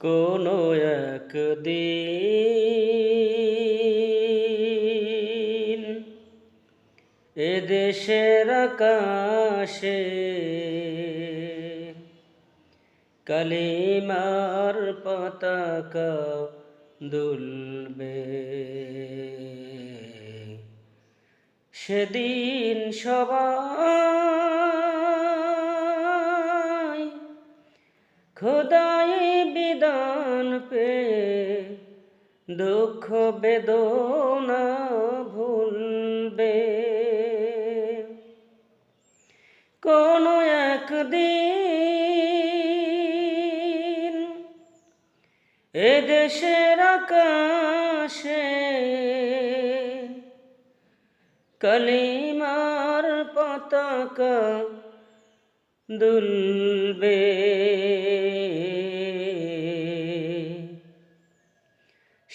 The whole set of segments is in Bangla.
কোনো একদিন এদেশের আকাশে কালিমার পতাকা দুলবে। সেদিন সবাই খোদাই বিধান পে দুঃখ বেদনা ভুলবে। কোনো একদিন এদেশের আকাশে কালিমার পতাকা দুলবে।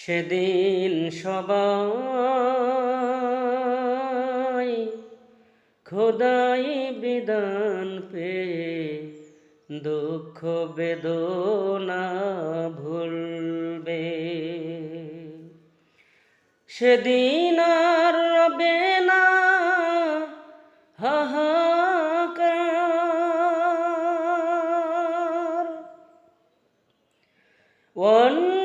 সেদিন সবাই খোদাই বিধান পে দুঃখ বেদনা ভুলবে। সেদিন আর রবে না হাহাকার। অন্যায়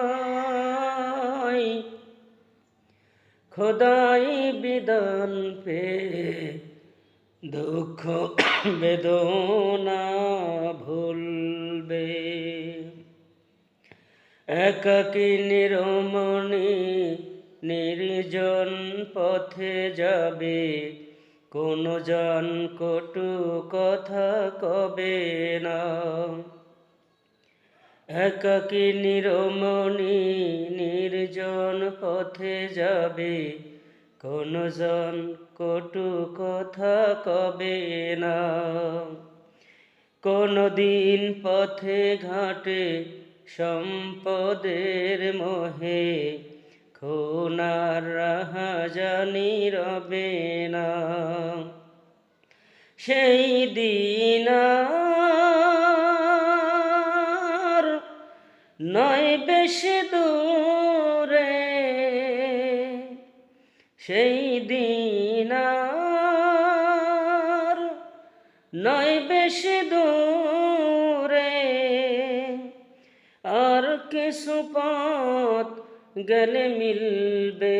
খোদাই বিধান পে দুঃখ বেদনা ভুলবে। একাকী নিরমণি নির্জন পথে যাবে, কোন জন কটু কথা কবে না। একাকী নিরমণি নির্জন পথে যাবে? কোন জন কটু কথা কবে না? কোনদিন পথে ঘাটে সম্পদের মোহে? খুনার রাহা জানি রবে না। সেই দিন দূরে সেই দিন নয় বেশি দূরে। আর কিছু পথ গেলে মিলবে।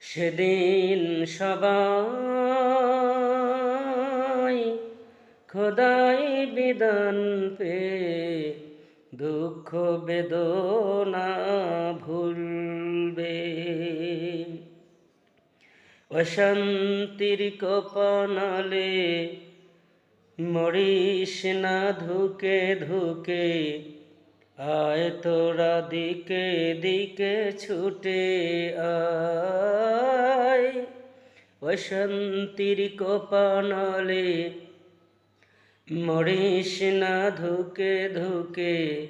সেদিন সবাই খোদাই বিধান পে, দুঃখ বেদনা ভুলবে। অশান্তির কপানালে মরিস না ধুকে ধুকে, আয় তোরা দিকে দিকে ছুটে আয়। বসন্তীর কোপানলে মরিস না ধুকে ধুকে,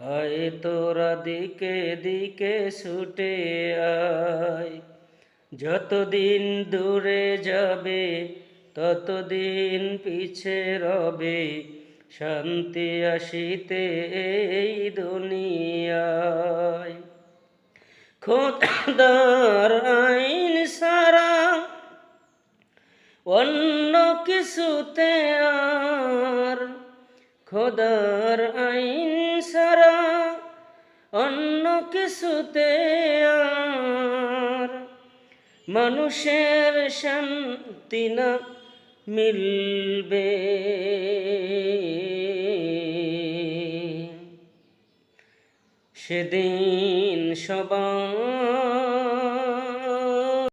আয় তোরা দিকে দিকে ছুটে আয়। যতদিন দূরে যাবে, ততদিন পিছে রবে, শান্তি আসিতে এই দুনিয়ায়। খোদার আইন অন্য কিছুতে আর খোদার আইন সারা অন্য কিছুতে আর মানুষের শান্তি না মিলবে। সেদিন সবাই